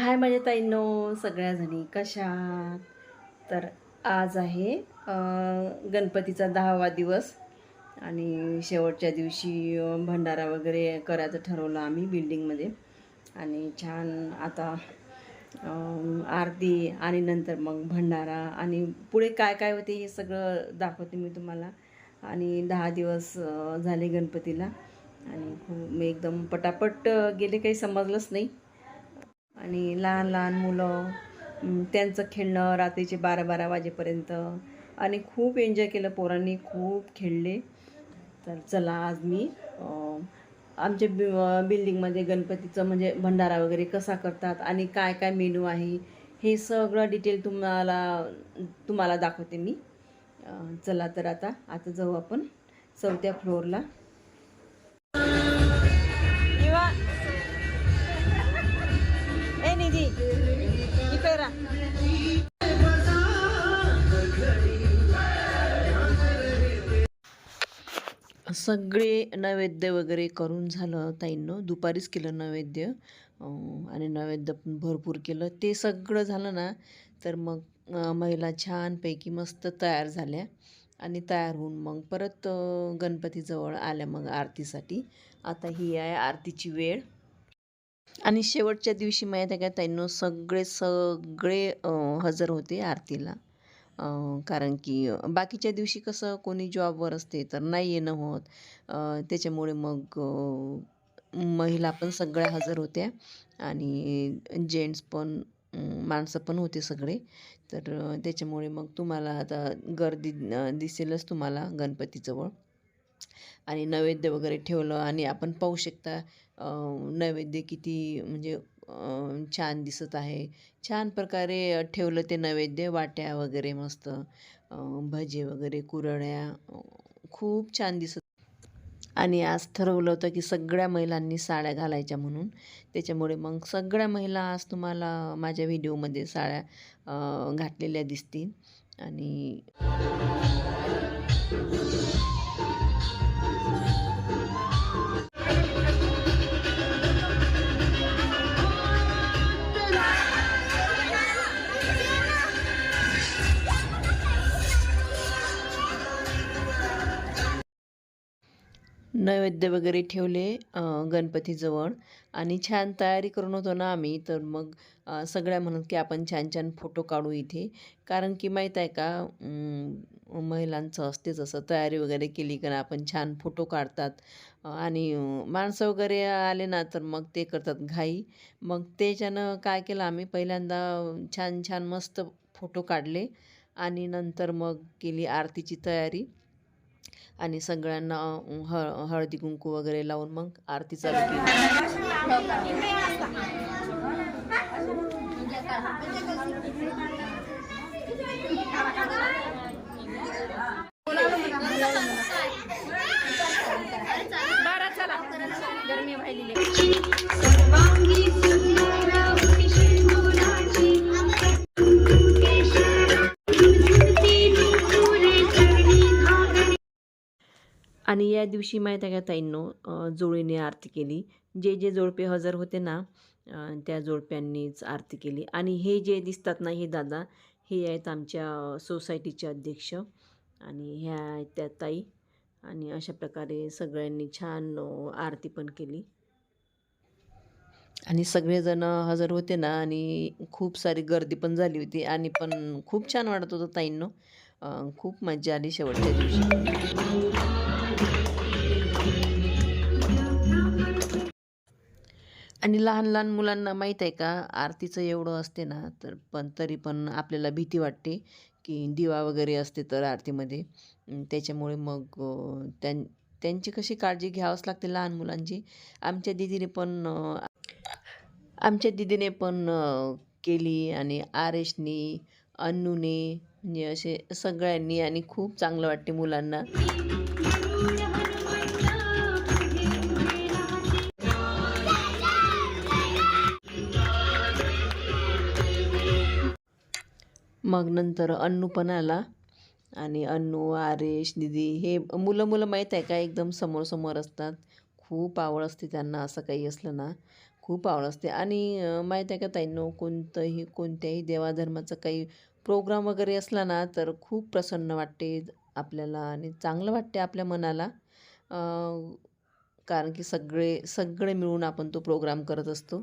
हाय माझ्या ताईंनो सगळ्याजणी कशा तर आज आहे गणपतीचा दहावा दिवस आणि शेवटच्या दिवशी भंडारा वगैरे करायचं ठरवलं आम्ही बिल्डिंगमध्ये. आणि छान आता आरती आणि नंतर मग भंडारा आणि पुढे काय काय होते हे सगळं दाखवते मी तुम्हाला. आणि दहा दिवस झाले गणपतीला. आणि खूप मी एकदम पटापट गेले काही समजलंच नाही. आणि लहान लहान मुलं त्यांचं खेळणं रात्रीचे बारा बारा वाजेपर्यंत. आणि खूप एन्जॉय केलं पोरांनी खूप खेळले. तर चला आज मी आमच्या बि बिल्डिंगमध्ये गणपतीचं म्हणजे भंडारा वगैरे कसा करतात आणि काय काय मेनू आहे हे सगळं डिटेल तुम्हाला तुम्हाला दाखवते मी. चला तर आता आता जाऊ आपण चौथ्या फ्लोअरला ए निधी सगळे नैवेद्य वगैरे करून झालं ताईंनं. दुपारीच केलं नैवेद्य आणि नैवेद्य पण भरपूर केलं. ते सगळं झालं ना तर मग महिला छानपैकी मस्त तयार झाल्या. आणि तयार होऊन मग परत गणपतीजवळ आल्या मग आरतीसाठी. आता ही आहे आरतीची वेळ. आणि शेवटच्या दिवशी माहीत आहे का ताईंनो सगळे सगळे हजर होते आरतीला. कारण की बाकीच्या दिवशी कसं कोणी जॉबवर असते तर नाही येणं होत. त्याच्यामुळे मग महिला पण सगळ्या हजर होत्या. आणि जेंट्स पण माणसं पण होते सगळे. तर त्याच्यामुळे मग तुम्हाला आता गर्दी दिसेलच तुम्हाला गणपतीजवळ. आणि नैवेद्य वगैरे ठेवलं आणि आपण पाहू शकता नैवेद्य किती म्हणजे छान दिसत आहे. छान प्रकारे ठेवलं ते नैवेद्य वाट्या वगैरे मस्त भजे वगैरे कुरड्या खूप छान दिसत. आणि आज ठरवलं होतं की सगळ्या महिलांनी साड्या घालायच्या म्हणून. त्याच्यामुळे मग सगळ्या महिला आज तुम्हाला माझ्या व्हिडिओमध्ये साड्या घातलेल्या दिसतील. आणि नैवेद्य वगैरे ठेवले गणपतीजवळ. आणि छान तयारी करून होतो ना आम्ही तर मग सगळ्या म्हणत की आपण छान छान फोटो काढू इथे. कारण की माहीत आहे का महिलांचं असतेच असं तयारी वगैरे केली का आपण छान फोटो काढतात. आणि माणसं वगैरे आले ना तर मग ते करतात घाई. मग त्याच्यानं काय केलं आम्ही पहिल्यांदा छान छान मस्त फोटो काढले. आणि नंतर मग केली आरतीची तयारी. आणि सगळ्यांना हळ हळदी कुंकू वगैरे लावून मग आरती चालू केली. आणि या दिवशी माहीत आहे का ताईंनो जोळीने जोडीने आरती केली. जे जे जोडपे हजर होते ना त्या जोडप्यांनीच आरती केली. आणि हे जे दिसतात ना हे दादा हे आहेत आमच्या सोसायटीचे अध्यक्ष आणि ह्या आहेत त्या ताई. आणि अशा प्रकारे सगळ्यांनी छान आरती पण केली. आणि सगळेजण हजर होते ना आणि खूप सारी गर्दी पण झाली होती. आणि पण खूप छान वाटत होतं ताईंनो. खूप मजा आली शेवटच्या दिवशी. आणि लहान लहान मुलांना माहीत आहे का आरतीचं एवढं असते ना तर पण तरी पण आपल्याला भीती वाटते की दिवा वगैरे असते तर आरतीमध्ये. त्याच्यामुळे मग त्यां त्यांची कशी काळजी घ्यावंच लागते लहान मुलांची. आमच्या दिदीने पण आमच्या दिदीने पण केली आणि आरेशनी अन्नूने म्हणजे असे सगळ्यांनी आणि खूप चांगलं वाटते मुलांना. मग नंतर अन्नू पण आला. आणि अन्नू आरेश दिदी हे मुलं मुलं माहीत आहे का? एकदम समोर समोर असतात. खूप आवड असते त्यांना असं काही असलं ना. खूप आवड असते. आणि माहीत आहे का ताईंनो कोणतंही कोणत्याही देवाधर्माचं काही प्रोग्राम वगैरे असला ना तर खूप प्रसन्न वाटते आपल्याला आणि चांगलं वाटते आपल्या मनाला. कारण की सगळे सगळे मिळून आपण तो प्रोग्राम करत असतो.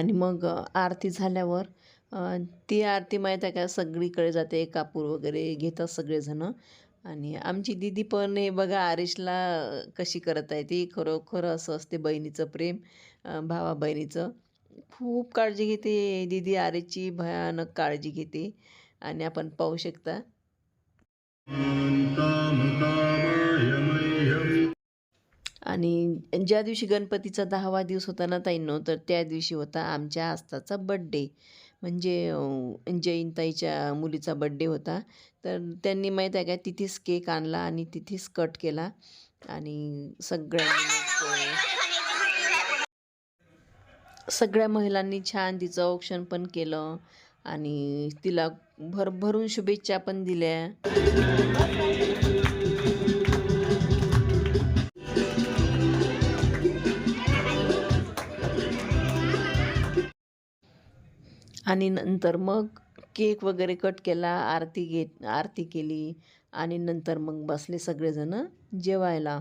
आणि मग आरती झाल्यावर ती आरती माहीत आहे का? सगळीकडे जाते कापूर वगैरे घेतात सगळेजणं. आणि आमची दीदी पण हे बघा आरिशला कशी करत आहे ती. खरोखर असं असते बहिणीचं प्रेम भावा बहिणीचं खूप काळजी घेते दीदी आरेची भयानक काळजी घेते. आणि आपण पाहू शकता. आणि ज्या दिवशी गणपतीचा दहावा दिवस होता ना ताईंनो तर त्या दिवशी होता आमच्या आस्थाचा बड्डे म्हणजे जैनताईच्या मुलीचा बड्डे होता. तर त्यांनी माहीत आहे का तिथेच केक आणला आणि तिथेच कट केला. आणि सगळ्यांनी सगळ्या महिलांनी छान तिचं औक्षण पण केलं. आणि तिला भरभरून शुभेच्छा पण दिल्या. आणि नंतर मग केक वगैरे कट केला आरती घेत आरती केली आणि नंतर मग बसले सगळेजणं जेवायला.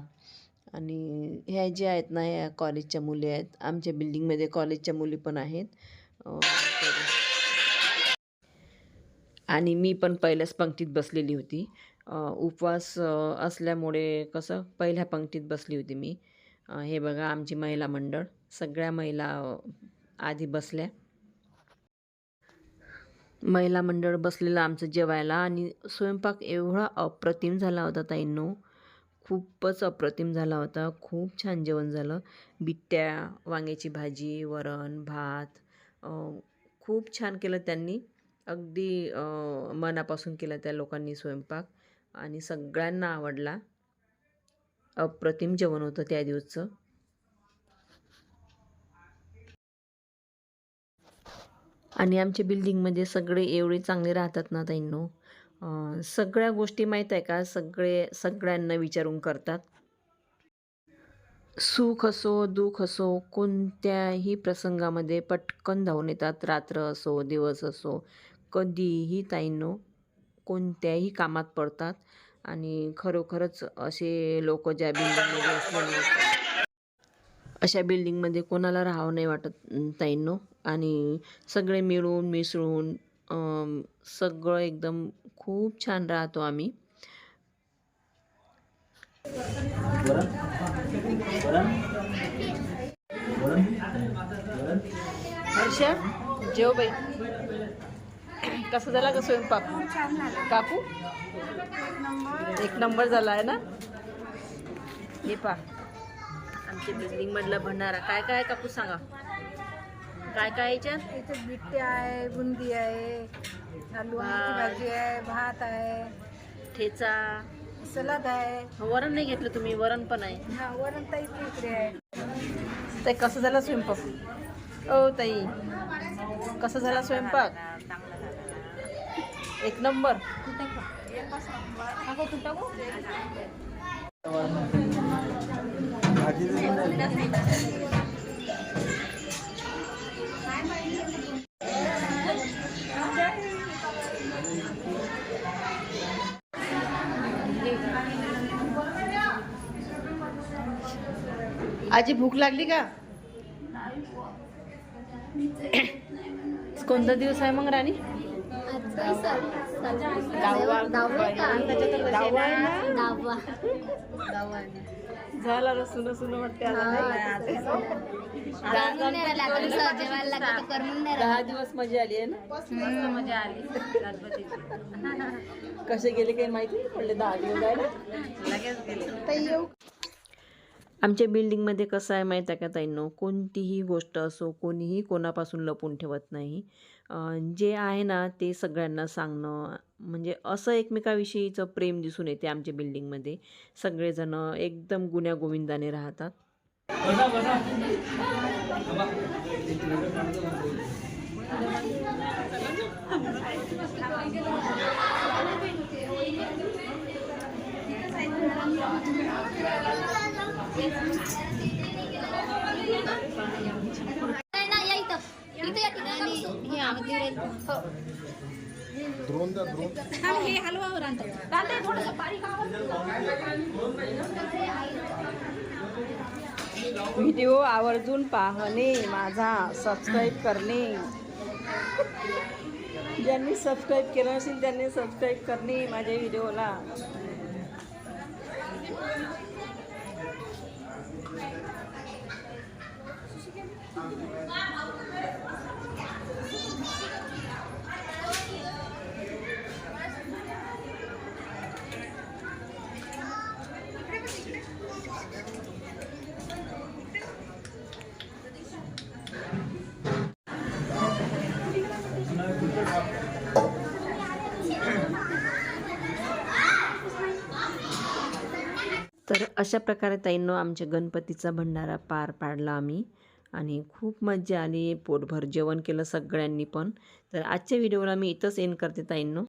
आणि ह्या ज्या आहेत ना ह्या कॉलेजच्या मुली आहेत आमच्या बिल्डिंगमध्ये कॉलेजच्या मुली पण आहेत. आणि मी पण पहिल्याच पंक्तीत बसलेली होती. उपवास असल्यामुळे कसं पहिल्या पंक्तीत बसली होती मी. हे बघा आमची महिला मंडळ सगळ्या महिला आधी बसल्या. महिला मंडळ बसलेलं आमचं जेवायला आणि स्वयंपाक एवढा अप्रतिम झाला होता ताईंनो. खूपच अप्रतिम झाला होता. खूप छान जेवण झालं. बिट्ट्या वांग्याची भाजी वरण भात खूप छान केलं त्यांनी. अगदी मनापासून केलं त्या लोकांनी स्वयंपाक आणि सगळ्यांना आवडला. अप्रतिम जेवण होतं त्या दिवसचं. आणि आमच्या बिल्डिंगमध्ये सगळे एवढे चांगले राहतात ना ताईंनो. सगळ्या गोष्टी माहीत आहे का? सगळे सगळ्यांना विचारून करतात. सुख असो दुःख असो कोणत्याही प्रसंगामध्ये पटकन धावून येतात. रात्र असो दिवस असो कधीही ताईंनो कोणत्याही कामात पडतात. आणि खरोखरच असे लोक ज्या बिल्डिंगमध्ये असल्यामुळे अशा बिल्डिंगमध्ये कोणाला राहावं नाही वाटत ताईंनो. आणि सगळे मिळून मिसळून सगळं एकदम खूप छान राहतो आम्ही. हर्षा जेव बाई. कसं झाला का स्वयंपाक? काकू? एक नंबर. झाला आहे ना? हे पा आमच्या बिल्डिंग मधला भंडारा. काय काय काकू सांगा? काय काय याच्यात? बिट्टे आहे बुंदी आहे आलू वांग्याची भाजी आहे भात आहे. ठेचा. सलाद आहे. वरण नाही घेतलं तुम्ही वरण पण आहे. हा वरण ताई इकडे आहे. ताई कसं झाला स्वयंपाक? ओ ताई कसं झाला स्वयंपाक? एक नंबर. आजी भूक लागली का? कोणता दिवस आहे मग राणी दहावा. दहावा आहे ना? झाला रसून रसून वाटते दहा दिवस मजा आली आहे ना मजा आली कसे गेले काही माहिती पडले दहा दिवस लगेच गेले आमच्या बिल्डिंगमध्ये कसं आहे माहीत आहे का ताईंनो? कोणतीही गोष्ट असो कोणीही कोणापासून लपून ठेवत नाही. जे आहे ना ते सगळ्यांना सांगणं म्हणजे असं एकमेकाविषयीचं प्रेम दिसून येते आमच्या बिल्डिंगमध्ये. सगळेजण एकदम गुण्यागोविंदाने राहतात. व्हिडिओ आवर्जून पाहणे माझा सबस्क्राईब करणे. ज्यांनी सबस्क्राईब केलं असेल त्यांनी सबस्क्राईब करणे माझ्या व्हिडिओला. अशा प्रकारे ताईंनो आमच्या गणपतीचा भंडारा पार पाडला आम्ही. आणि खूप मजा आली. पोटभर जेवण केलं सगळ्यांनी पण. तर आजच्या व्हिडिओला मी इथंच एंड करते ताईंनो.